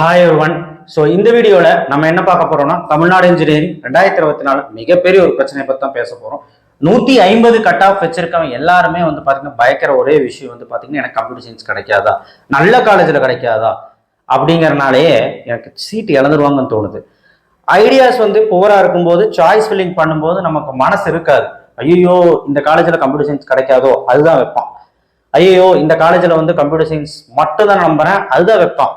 Hi one so இந்த வீடியோவில் நம்ம என்ன பார்க்க போகிறோம்னா தமிழ்நாடு இன்ஜினியரிங் ரெண்டாயிரத்தி இருபத்தி நாலு மிகப்பெரிய ஒரு பிரச்சனையை பற்றி தான் பேச போகிறோம் நூற்றி ஐம்பது கட் ஆஃப் வச்சிருக்கவங்க எல்லாருமே வந்து பார்த்தீங்கன்னா பயக்கிற ஒரே விஷயம் வந்து பார்த்தீங்கன்னா எனக்கு கம்ப்யூட்டர் சயின்ஸ் கிடைக்காதா? நல்ல காலேஜில் கிடைக்காதா? அப்படிங்கிறனாலேயே எனக்கு சீட் இழந்துருவாங்கன்னு தோணுது. ஐடியாஸ் வந்து புவராக இருக்கும்போது சாய்ஸ் ஃபில்லிங் பண்ணும்போது நமக்கு மனசு இருக்காது. ஐயோ இந்த காலேஜில் கம்ப்யூட்டர் சயின்ஸ் கிடைக்காதோ? அதுதான் வைப்பான். ஐயோ இந்த காலேஜில் வந்து கம்ப்யூட்டர் சயின்ஸ் மட்டும் தான் நம்புகிறேன் அதுதான் வைப்பான்.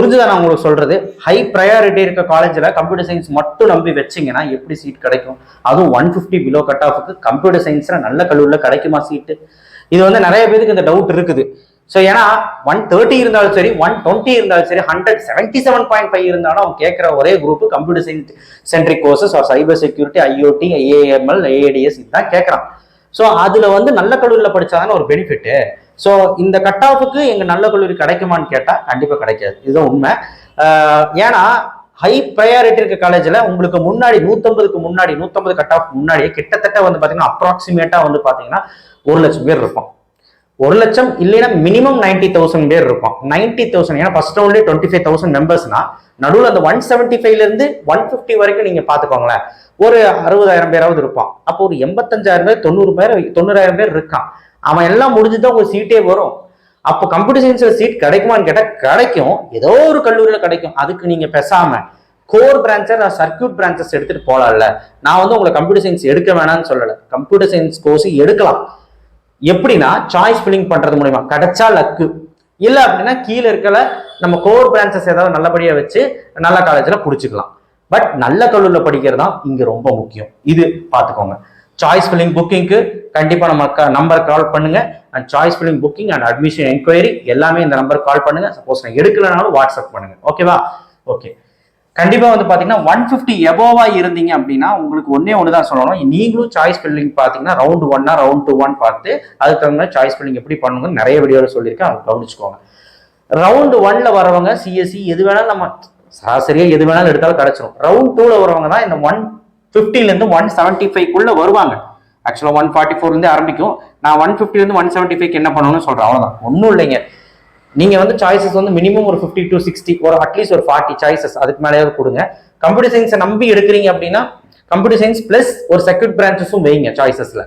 புரிஞ்சுதான் நான் உங்களுக்கு சொல்றது? ஹை ப்ரையாரிட்டி இருக்க காலேஜில் கம்ப்யூட்டர் சயின்ஸ் மட்டும் நம்பி வச்சீங்கன்னா எப்படி சீட் கிடைக்கும்? அதுவும் ஒன் ஃபிஃப்டி பிலோ கட் ஆஃபுக்கு கம்ப்யூட்டர் சயின்ஸில் நல்ல கல்லூரியில் கிடைக்குமா சீட்டு இது வந்து நிறைய பேருக்கு இந்த டவுட் இருக்குது. ஸோ ஏன்னா ஒன் தேர்ட்டி இருந்தாலும் சரி ஒன் டுவெண்ட்டி இருந்தாலும் சரி hundred seventy seven point five இருந்தாலும் அவங்க கேட்குற ஒரே group computer science centric courses are cyber security IoT AML AADS இதுதான் கேட்குறான். ஸோ அதில் வந்து நல்ல கல்லூரியில் படிச்சாதானே ஒரு பெனிஃபிட்டு ஸோ இந்த கட் ஆஃபுக்கு எங்க நல்ல கல்லூரி கிடைக்குமான்னு கேட்டால் கண்டிப்பா கிடைக்காது. இதுதான் உண்மை. ஏன்னா ஹை ப்ரையாரிட்டி இருக்க காலேஜில் உங்களுக்கு முன்னாடி நூற்றம்பதுக்கு முன்னாடி நூற்றம்பது கட் ஆஃப் முன்னாடியே கிட்டத்தட்ட வந்து பார்த்தீங்கன்னா அப்ராக்சிமேட்டாக வந்து பார்த்தீங்கன்னா ஒரு லட்சம் பேர் இருப்போம். ஒரு லட்சம் இல்லைன்னா மினிமம் நைன்டி தௌசண்ட் பேர் இருக்கும் நைன்டி தௌசண்ட் ஏன்னா ஃபர்ஸ்ட் ரவுண்ட்லேயே டுவெண்ட்டி ஃபைவ் தௌசண்ட் மெம்பர்ஸ்னா நடுவில் அந்த ஒன் செவன்ட்டி ஃபைவ்லேருந்து ஒன் ஃபிஃப்டி வரைக்கும் நீங்கள் பார்த்துக்கோங்களேன் ஒரு அறுபதாயிரம் பேராவது இருப்பான் அப்போ ஒரு எண்பத்தஞ்சாயிரம் பேர் தொண்ணூறு பேர் தொண்ணூறாயிரம் பேர் இருக்கான். அவன் எல்லாம் முடிஞ்சுதான் உங்க சீட்டே வரும். அப்போ கம்ப்யூட்டர் சயின்ஸில் சீட் கிடைக்குமான்னு கேட்டால் கிடைக்கும். ஏதோ ஒரு கல்லூரியில் கிடைக்கும். அதுக்கு நீங்கள் பெசாமல் கோர் பிரான்ச்சர் சர்க்கியூட் பிரான்ச்சஸ் எடுத்துகிட்டு போகலாம்ல நான் வந்து உங்களை கம்ப்யூட்டர் சயின்ஸ் எடுக்க வேணாம்னு சொல்லலை. கம்ப்யூட்டர் சயின்ஸ் கோர்ஸ் எடுக்கலாம். எப்படின்னா சாய்ஸ் ஃபில்லிங் பண்ணுறது மூலியமா. கிடைச்சா லக்கு இல்லை அப்படின்னா கீழே இருக்கல நம்ம கோர் பிரான்ச்சஸ் ஏதாவது நல்லபடியாக வச்சு நல்ல காலேஜில் பிடிச்சிக்கலாம். பட் நல்ல கல்லூரியில் படிக்கிறது தான் இங்கே ரொம்ப முக்கியம். இது பார்த்துக்கோங்க. சாய்ஸ் ஃபில்லிங் புக்கிங்க்கு கண்டிப்பாக நம்ம நம்பர் கால் பண்ணுங்க. And choice filling booking and admission enquiry எல்லாமே இந்த நம்பர் கால் பண்ணுங்க. சப்போஸ் நான் எடுக்கலனாலும் வாட்ஸ்அப் பண்ணுங்க. ஓகேவா ஓகே கண்டிப்பாக வந்து பார்த்தீங்கன்னா ஒன் ஃபிஃப்டி எபோவா இருந்தீங்க அப்படின்னா உங்களுக்கு ஒன்றே ஒன்று தான் சொல்லணும். நீங்களும் சாய்ஸ் ஃபில்லிங் பார்த்தீங்கன்னா ரவுண்ட் ஒன்னா ரவுண்ட் டூ ஒன் பார்த்து அதுக்கு தகுந்த சாய்ஸ் ஃபில்லிங் எப்படி பண்ணுங்க நிறைய வீடியோவில் சொல்லியிருக்கேன். அதை கவனிச்சுக்கோங்க. ரவுண்ட் ஒன்ல வரவங்க சிஎஸ்சி எது வேணாலும் நம்ம சராசரியாக எது வேணாலும் எடுத்தாலும் கிடச்சிரும். ரவுண்ட் டூவில் வரவங்க தான் இந்த ஒன் ஃபிஃப்டிலேருந்து ஒன் செவன்ட்டி ஃபைவ்க்குள்ளே வருவாங்க. ஆக்சுவலாக ஒன் ஃபார்ட்டி ஃபோர்லேருந்து ஆரம்பிக்கும். நான் ஒன் ஃபிஃப்டிலேருந்து ஒன் செவன்ட்டி ஃபைவ் என்ன பண்ணணும்னு சொல்கிறேன் அவ்வளோதான் ஒன்றும் இல்லைங்க. நீங்கள் வந்து சாய்ஸஸ் வந்து மினிமம் ஒரு ஃபிஃப்டி டு சிக்ஸ்டி ஒரு அட்லீஸ்ட் ஒரு ஃபார்ட்டி சாய்ஸஸ் அதுக்கு மேலேயாவது கொடுங்க. கம்ப்யூட்டர் சயின்ஸை நம்பி எடுக்கிறீங்க அப்படின்னா கம்ப்யூட்டர் சயின்ஸ் ப்ளஸ் ஒரு செக்யூட் பிரான்ச்சஸும் வைங்க சாய்ஸஸ்ல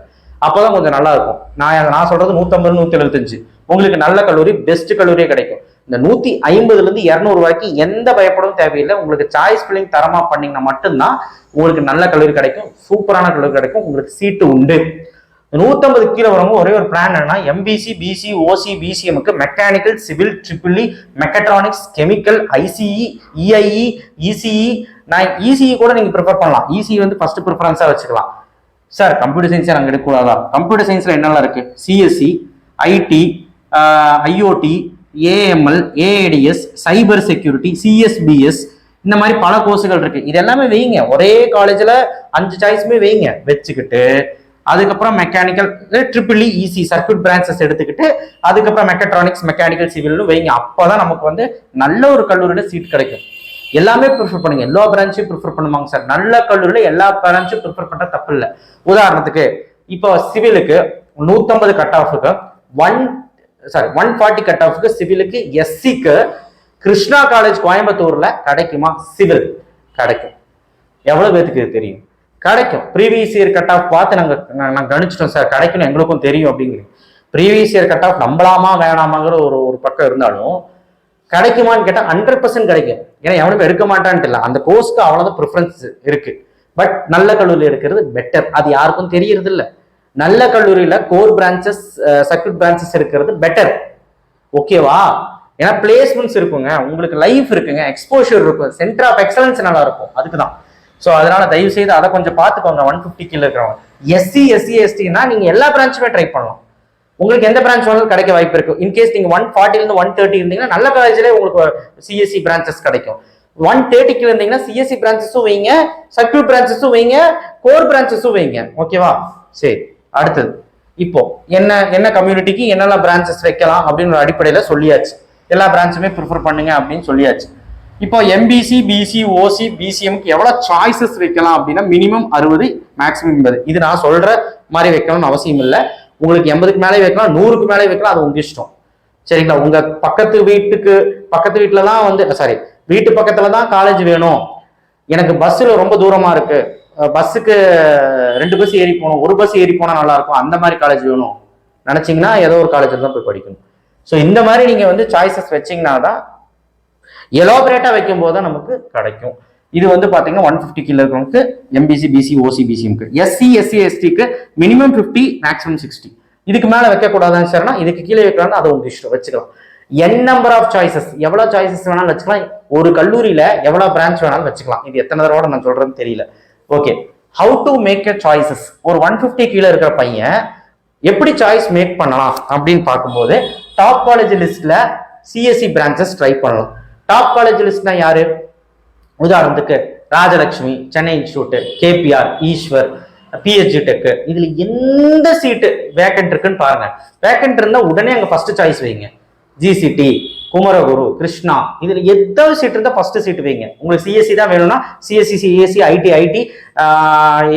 அப்போதான் கொஞ்சம் நல்லா இருக்கும். நான் நான் சொல்கிறது நூற்றம்பது நூற்றி எழுபத்தஞ்சு உங்களுக்கு நல்ல கல்லூரி பெஸ்ட் கல்லூரியே கிடைக்கும். இந்த நூத்தி ஐம்பதுல இருந்து இருநூறு வரைக்கும் எந்த பயப்படவும் தேவையில்லை. உங்களுக்கு சாய்ஸ் ஃபில்லிங் தரமா பண்ணீங்கன்னா மட்டும்தான் உங்களுக்கு நல்ல கல்லூரி கிடைக்கும். சூப்பரான கல்லூரி கிடைக்கும். உங்களுக்கு சீட்டு உண்டு. நூத்தம்பது கீழே வரவங்க ஒரே ஒரு பிளான் என்னன்னா MBC BC OC பிசிஎம்க்கு mechanical civil triple E mechatronics chemical ICE EIE ECE நான் இசிஇ கூட நீங்க ப்ரிஃபர் பண்ணலாம். இசிஇ வந்து ஃபர்ஸ்ட் ப்ரிஃபரன்ஸா வச்சுக்கலாம். சார் கம்ப்யூட்டர் சயின்ஸ் நாங்கள் எடுக்கக்கூடாதா? கம்ப்யூட்டர் சயின்ஸ்ல என்னெல்லாம் இருக்கு? CSC IT IoT AML AADS cyber security CSBS இந்த மாதிரி பல கோர்ஸுகள் இருக்கு. இது எல்லாமே வைங்க. ஒரே காலேஜில் அஞ்சு சாய்ஸுமே வைங்க. வச்சுக்கிட்டு அதுக்கப்புறம் mechanical triple EC circuit branches எடுத்துக்கிட்டு அதுக்கப்புறம் மெக்கட்ரானிக்ஸ் மெக்கானிக்கல் சிவில்னு வைங்க. அப்போ தான் நமக்கு வந்து நல்ல ஒரு கல்லூரியில் சீட் கிடைக்கும். எல்லாமே ப்ரிஃபர் பண்ணுங்க. எல்லா பிரான்ச்சும் ப்ரிஃபர் பண்ணுவாங்க சார் நல்ல கல்லூரியில் எல்லா பிரான்ச்சும் ப்ரிஃபர் பண்ணுற தப்பு இல்லை. உதாரணத்துக்கு இப்போ சிவிலுக்கு நூற்றம்பது cut ஆஃபுக்கு one sorry one forty cut ஆஃப்க்கு சிவிலுக்கு எஸ்சிக்கு கிருஷ்ணா காலேஜ் கோயம்புத்தூரில் கிடைக்குமா? சிவில் கிடைக்கும். எவ்வளோ பேத்துக்கு இது தெரியும்? கிடைக்கும். ப்ரீவியஸ் இயர் கட் ஆஃப் பார்த்து நாங்கள் நாங்கள் கணிச்சிட்டோம் சார் கிடைக்கணும் எங்களுக்கும் தெரியும் அப்படிங்கிறது. ப்ரீவியஸ் இயர் கட் ஆஃப் நம்பலாமா வேணாமாங்கிற ஒரு ஒரு பக்கம் இருந்தாலும் கிடைக்குமான்னு கேட்டால் ஹண்ட்ரட் பர்சன்ட் கிடைக்கும். ஏன்னா எவனும் எடுக்க மாட்டான்ட்டு இல்லை. அந்த கோர்ஸ்க்கு அவ்வளோதான் ப்ரிஃபரன்ஸ் இருக்குது பட் நல்ல கல்லூரியில் எடுக்கிறது பெட்டர் அது யாருக்கும் தெரியறதில்லை. நல்ல கல்லூரியில கோர் பிரான்ச்சஸ் சர்க்கியூட் பிரான்ச்சஸ் இருக்கிறது பெட்டர் ஓகேவா ஏன்னா பிளேஸ்மெண்ட்ஸ் இருக்குங்க. உங்களுக்கு லைஃப் இருக்குங்க. எக்ஸ்போஷர் இருக்கும். சென்டர் ஆஃப் எக்ஸலன்ஸ் நல்லா இருக்கும். அதுக்கு தான் ஸோ அதனால தயவு செய்து அதை கொஞ்சம் பார்த்துக்கோங்க. ஒன் ஃபிஃப்டி கீழே இருக்கிறவங்க. எஸ்சி எஸ்சி எஸ்டினா நீங்க எல்லா பிரான்ச்சுமே ட்ரை பண்ணலாம். உங்களுக்கு எந்த பிரான்ச் வேணாலும் கிடைக்க வாய்ப்பு இருக்கும் இன்கேஸ் நீங்க ஒன் ஃபார்ட்டிலேருந்து ஒன் தேர்ட்டி இருந்தீங்கன்னா நல்ல காலேஜ்லேயே உங்களுக்கு சிஎஸ்சி பிரான்ச்சஸ் கிடைக்கும். ஒன் தேர்ட்டிக்கு இருந்தீங்கன்னா சிஎஸ்சி பிரான்ச்சஸும் வைங்க சர்க்கியூட் பிரான்ச்சஸும் வைங்க கோர் பிரான்ச்சஸும் வைங்க. ஓகேவா சரி. அடுத்தது. இப்போ என்ன என்ன கம்யூனிட்டிக்கு என்னெல்லாம் பிரான்ச்சஸ் வைக்கலாம் அப்படின்ற அடிப்படையில் சொல்லியாச்சு. எல்லா பிரான்ச்சுமே ப்ரிஃபர் பண்ணுங்க அப்படின்னு சொல்லியாச்சு. இப்போ எம்பிசி பிசி ஓசி பிசிஎம்க்கு எவ்வளோ சாய்ஸஸ் வைக்கலாம் அப்படின்னா மினிமம் அறுபது மேக்ஸிமம் எண்பது. இது நான் சொல்ற மாதிரி வைக்கணும்னு அவசியம் இல்லை. உங்களுக்கு எண்பதுக்கு மேலே வைக்கலாம் நூறுக்கு மேலே வைக்கலாம் அது உங்க இஷ்டம். சரிங்களா? உங்க பக்கத்து வீட்டுக்கு பக்கத்து வீட்டிலலாம் தான் வந்து சாரி வீட்டு பக்கத்துல தான் காலேஜ் வேணும். எனக்கு பஸ்ஸில் ரொம்ப தூரமா இருக்கு. பஸ்ஸுக்கு ரெண்டு பஸ் ஏறி போகணும் ஒரு பஸ் ஏறி போனால் நல்லா இருக்கும் அந்த மாதிரி காலேஜ் வேணும். நினச்சிங்கன்னா ஏதோ ஒரு காலேஜில் தான் போய் படிக்கணும். ஸோ இந்த மாதிரி நீங்கள் வந்து சாய்ஸஸ் வச்சீங்கன்னா தான் எலோபரேட்டாக வைக்கும் போது தான் நமக்கு கிடைக்கும். இது வந்து பார்த்தீங்கன்னா ஒன் ஃபிஃப்டி கீழே இருக்கிறவங்களுக்கு எம்பிசி பிசி ஓசி பிசிஎம்க்கு எஸ்சி எஸ்சி எஸ்டிக்கு மினிமம் ஃபிஃப்டி மேக்ஸிமம் சிக்ஸ்டி இதுக்கு மேலே வைக்கக்கூடாதுன்னு சார்னா இதுக்கு கீழே வைக்கலாம்னு அதை உங்க இஷ்டம். வச்சுக்கலாம். என் நம்பர் ஆஃப் சாய்ஸஸ் எவ்வளோ சாய்ஸஸ் வேணாலும் வச்சுக்கலாம். ஒரு கல்லூரியில் எவ்வளோ பிரான்ச் வேணாலும் வச்சுக்கலாம். இது எத்தனை தடவை நான் சொல்கிறேன்னு தெரியல. Okay how to make a choices ஒரு ஒன் ஃபிஃப்டி கீழே இருக்கிற பையன் எப்படி சாய்ஸ் மேக் பண்ணலாம் அப்படின்னு பார்க்கும்போது டாப் காலேஜ் லிஸ்ட்ல சிஎஸ்சி பிரான்ச்சஸ் ட்ரை பண்ணலாம் டாப் காலேஜ் லிஸ்ட்னா யாரு? உதாரணத்துக்கு Rajalakshmi Chennai institute KPR Eswar PhD tech இதுல எந்த சீட்டு வேக்கன்ட் இருக்குன்னு பாருங்க. வேக்கன்ட் இருந்தா உடனே அங்க ஃபர்ஸ்ட் சாய்ஸ் வைங்க. ஜிசிடி குமரகுரு கிருஷ்ணா இதில் எதாவது சீட் இருந்தால் ஃபஸ்ட்டு சீட் வைங்க. உங்களுக்கு சிஎஸ்சி தான் வேணும்னா CSC CSC IT IT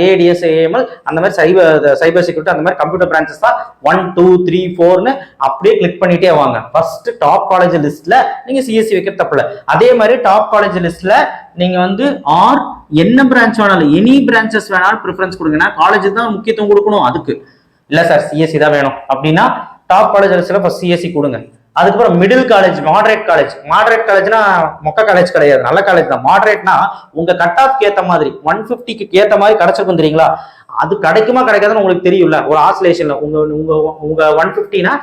ADS AML அந்த மாதிரி சைபர் சைபர் செக்யூரிட்டி அந்த மாதிரி கம்ப்யூட்டர் பிரான்ச்சஸ் தான் ஒன் டூ த்ரீ ஃபோர்னு அப்படியே கிளிக் பண்ணிட்டே வாங்க. ஃபர்ஸ்ட் டாப் காலேஜ் லிஸ்ட்ல நீங்க சிஎஸ்சி வைக்க தப்புல அதே மாதிரி டாப் காலேஜ் லிஸ்ட்ல நீங்க வந்து ஆர் என்ன பிரான்ச் வேணாலும் எனி பிரான்ச்சஸ் வேணாலும் ப்ரிஃபரன்ஸ் கொடுங்க காலேஜ் தான் முக்கியத்துவம் கொடுக்கணும் அதுக்கு. இல்ல சார் சிஎஸ்சி தான் வேணும். அப்படின்னா டாப் காலேஜ் லிஸ்ட்ல ஃபர்ஸ்ட் சிஎஸ்சி கொடுங்க. அதுக்கப்புறம் middle college moderate college moderate காலேஜ்னா மொக்க காலேஜ் கிடையாது நல்ல காலேஜ் தான். மாடரேட்னா உங்க கட் ஆஃப் ஏத்த மாதிரி ஒன் பிப்டிக்கு ஏத்த மாதிரி கிடைச்சிருக்கும் தெரியுங்களா? அது கிடைக்குமா கிடைக்காதுன்னு உங்களுக்கு தெரியும்ல. ஒரு ஆசிலேஷன்ல உங்க உங்க உங்க ஒன் பிப்டினா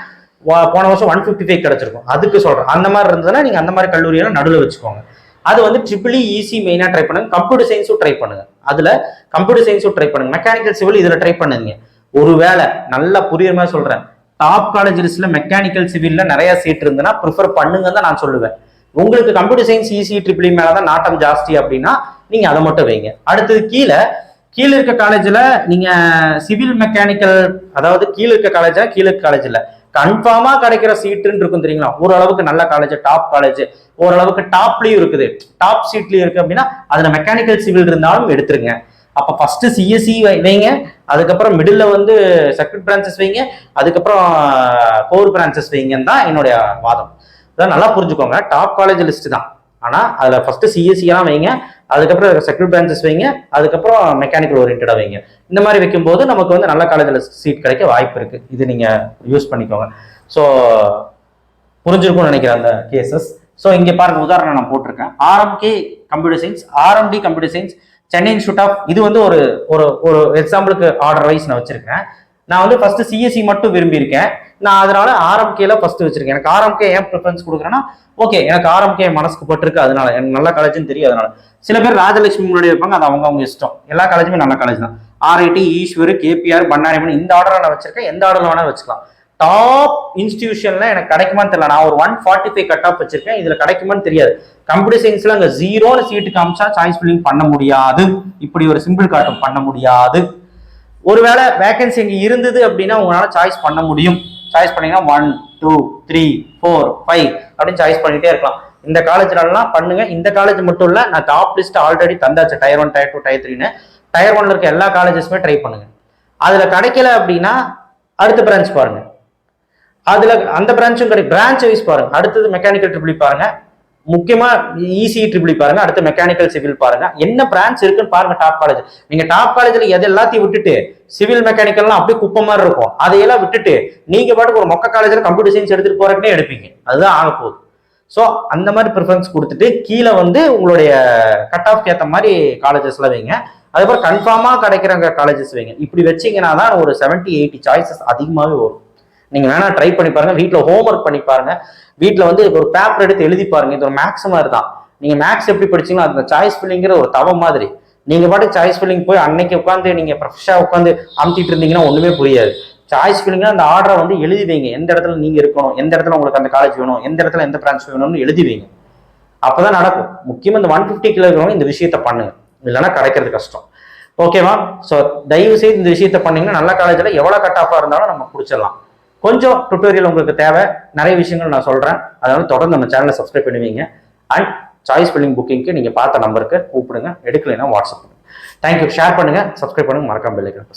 போன வருஷம் ஒன் பிப்டி ஃபைவ் கிடைச்சிருக்கும். அதுக்கு சொல்றேன். அந்த மாதிரி இருந்ததுன்னா நீங்க அந்த மாதிரி கல்லூரியெல்லாம் நடுவில் வச்சுக்கோங்க. அது வந்து ட்ரிபிள் ஈஸி மெயினாக ட்ரை பண்ணுங்க. கம்ப்யூட்டர் சயின்ஸும் ட்ரை பண்ணுங்க. அதுல கம்ப்யூட்டர் சயின்ஸும் ட்ரை பண்ணுங்க. மெக்கானிக்கல் சிவில் இதுல ட்ரை பண்ணுங்க. ஒருவேளை நல்லா புரியுற மாதிரி சொல்றேன். டாப் காலேஜ் லிஸ்ட்ல மெக்கானிக்கல் சிவில்ல நிறைய சீட் இருந்ததுன்னா ப்ரிஃபர் பண்ணுங்க தான் நான் சொல்லுவேன். உங்களுக்கு கம்ப்யூட்டர் சயின்ஸ் இசி ட்ரிபிள் மேல தான் நாட்டம் ஜாஸ்தி அப்படின்னா நீங்க அதை மட்டும் வைங்க. அடுத்தது கீழே கீழே இருக்க காலேஜில் நீங்கள் சிவில் மெக்கானிக்கல் அதாவது கீழே இருக்க காலேஜா கீழே இருக்க காலேஜில் கன்ஃபார்மாக கிடைக்கிற சீட்டுன்னு இருக்கும் தெரியுங்களா? ஓரளவுக்கு நல்ல காலேஜ் டாப் காலேஜ் ஓரளவுக்கு டாப்லேயும் இருக்குது. டாப் சீட்லேயும் இருக்குது அப்படின்னா அதில் மெக்கானிக்கல் சிவில் இருந்தாலும் எடுத்துருங்க. அப்ப ஃபர்ஸ்ட் சிஎஸ்சி வைங்க. அதுக்கப்புறம் மிடில் வந்து செக்ரட் பிரான்சஸ் வைங்க. அதுக்கப்புறம் கோர் பிரான்சஸ் வைங்கன்னு தான் என்னுடைய வாதம். அதான் நல்லா புரிஞ்சுக்கோங்க. டாப் காலேஜ் லிஸ்ட் தான். ஆனா அதுல ஃபர்ஸ்ட் சிஎஸ்சியெல்லாம் வைங்க. அதுக்கப்புறம் செக்ரட் பிரான்ச்சஸ் வைங்க. அதுக்கப்புறம் மெக்கானிக்கல் ஓரியன்டா வைங்க. இந்த மாதிரி வைக்கும்போது நமக்கு வந்து நல்ல காலேஜில் சீட் கிடைக்க வாய்ப்பு இருக்கு. இது நீங்க யூஸ் பண்ணிக்கோங்க. ஸோ புரிஞ்சிருக்கும்னு நினைக்கிறேன் அந்த கேசஸ் ஸோ இங்கே பாருங்க உதாரணம் நான் போட்டிருக்கேன். RMK computer science RMD computer science Chennai institute of இது வந்து ஒரு ஒரு ஒரு எக்ஸாம்பிளுக்கு ஆர்டர் வைஸ் நான் வச்சிருக்கேன் நான் வந்து ஃபர்ஸ்ட் சிஎஸ்சி மட்டும் விரும்பியிருக்கேன். நான் அதனால ஆர்எம்கேல ஃபர்ஸ்ட் வச்சிருக்கேன். எனக்கு ஆர்எம்கே ஏன் ப்ரிஃபரன்ஸ் கொடுக்குறேன்னா ஓகே எனக்கு ஆர்எம்கே மனசுக்கு பட்டிருக்கு அதனால. எனக்கு நல்ல காலேஜ்னு தெரியும் அதனால. சில பேர் ராஜலட்சுமி முன்னாடி வைப்பாங்க அது அவங்க அவங்க இஷ்டம். எல்லா காலேஜுமே நல்ல காலேஜ் தான். ஆர்ஐடி ஈஸ்வர் கேபிஆர் பண்ணாரிமன் இந்த ஆர்டர் நான் வச்சிருக்கேன். எந்த ஆர்டர்ல வேணாலும் வச்சுக்கலாம். டாப் இன்ஸ்டிடியூஷன்ல எனக்கு கிடைக்குமான்னு தெரியல. நான் ஒரு one forty five cut off வச்சிருக்கேன். இதுல கிடைக்குமான்னு தெரியாது. கம்ப்யூட்டர் சயின்ஸ்ல அங்க ஜீரோன்னு சீட்டு காமிச்சா சாய்ஸ் ஃபில்லிங் பண்ண முடியாது. இப்படி ஒரு சிம்பிள் காட்டும் பண்ண முடியாது. ஒருவேளை வேகன்சி இங்க இருந்தது அப்படின்னா உங்களால சாய்ஸ் பண்ண முடியும். சாய்ஸ் பண்ணீங்கன்னா one two three four five அப்படின்னு சாய்ஸ் பண்ணிட்டே இருக்கலாம். இந்த காலேஜ்லலாம் பண்ணுங்க. இந்த காலேஜ் மட்டும் இல்ல நான் top list already தந்தாச்சு. Tier one tier two tier த்ரீன்னு டயர் ஒன்ல இருக்க எல்லா காலேஜஸுமே ட்ரை பண்ணுங்க. அதுல கிடைக்கல அப்படின்னா அடுத்த பிரான்ச் பாருங்க. அதுல அந்த பிரான்ச்சும் கிடைக்கும் பிரான்ச் வைஸ் பாருங்க. அடுத்தது மெக்கானிக்கல் ட்ரிபிள் பாருங்க. முக்கியமா இசி ட்ரிபிள் பாருங்க. அடுத்து மெக்கானிக்கல் சிவில் பாருங்க. என்ன பிரான்ச் இருக்குன்னு பாருங்க டாப் காலேஜ் நீங்க டாப் காலேஜ்ல எது எல்லாத்தையும் விட்டுட்டு சிவில் மெக்கானிக்கல்லாம் அப்படியே குப்பை மாதிரி இருக்கும். அதையெல்லாம் விட்டுட்டு நீங்க பாட்டுக்கு ஒரு மொக்க காலேஜ்ல கம்ப்யூட்டர் சயின்ஸ் எடுத்துட்டு போறதுனே எடுப்பீங்க. அதுதான் ஆக போகுது. ஸோ அந்த மாதிரி ப்ரிஃபரன்ஸ் கொடுத்துட்டு கீழே வந்து உங்களுடைய கட் ஆஃப் ஏற்ற மாதிரி காலேஜஸ்ல வைங்க. அதுக்கப்புறம் கன்ஃபார்மாக கிடைக்கிற காலேஜஸ் வைங்க. இப்படி வச்சீங்கன்னா தான் ஒரு செவன்ட்டி எயிட்டி சாய்ஸஸ் அதிகமாகவே வரும். நீங்க வேணா ட்ரை பண்ணி பாருங்க. ஹோம் ஒர்க் பண்ணி பாருங்க. வீட்டில் வந்து ஒரு பேப்பர் எடுத்து எழுதி பாருங்க. இது ஒரு மேக்ஸ் மாதிரி தான். நீங்க மேக்ஸ் எப்படி படிச்சீங்களோ அந்த சாய்ஸ் ஃபில்லிங்கிற ஒரு தவம் மாதிரி. நீங்க பாட்டு சாய்ஸ் ஃபில்லிங் போய் அன்னைக்கு உட்காந்து நீங்க ஃப்ரெஷ்ஷாக உட்காந்து அமுத்திட்டு இருந்தீங்கன்னா ஒண்ணுமே புரியாது. சாய்ஸ் ஃபில்லிங்னா அந்த ஆர்டரை வந்து எழுதி வைங்க. எந்த இடத்துல நீங்க இருக்கணும் எந்த இடத்துல உங்களுக்கு அந்த காலேஜ் வேணும் எந்த இடத்துல எந்த பிரான்ச் வேணும்னு எழுதி வைங்க. அப்பதான் நடக்கும். முக்கியமா இந்த ஒன் பிப்டி கிலோ இருக்கிறவங்க இந்த விஷயத்த பண்ணுங்க. இல்லைன்னா கிடைக்கிறது கஷ்டம். ஓகேவா ஸோ தயவு செய்து இந்த விஷயத்த பண்ணீங்கன்னா நல்ல காலேஜில் எவ்வளோ கட் ஆஃபாக இருந்தாலும் நம்ம பிடிச்சிடலாம் கொஞ்சம் டுட்டோரியல் உங்களுக்கு தேவை. நிறைய விஷயங்கள் நான் சொல்கிறேன் அதனால தொடர்ந்து நம்ம சேனலை சப்ஸ்கிரைப் பண்ணுவீங்க. அண்ட் சாய்ஸ் ஃபில்லிங் புக்கிங்க்கு நீங்கள் பார்த்த நம்பருக்கு கூப்பிடுங்க. எடுக்கலைன்னா வாட்ஸ்அப் பண்ணுங்கள் தேங்க்யூ ஷேர் பண்ணுங்கள் சப்ஸ்கிரைப் பண்ணுங்கள் மறக்காம பெல்லைக்கன்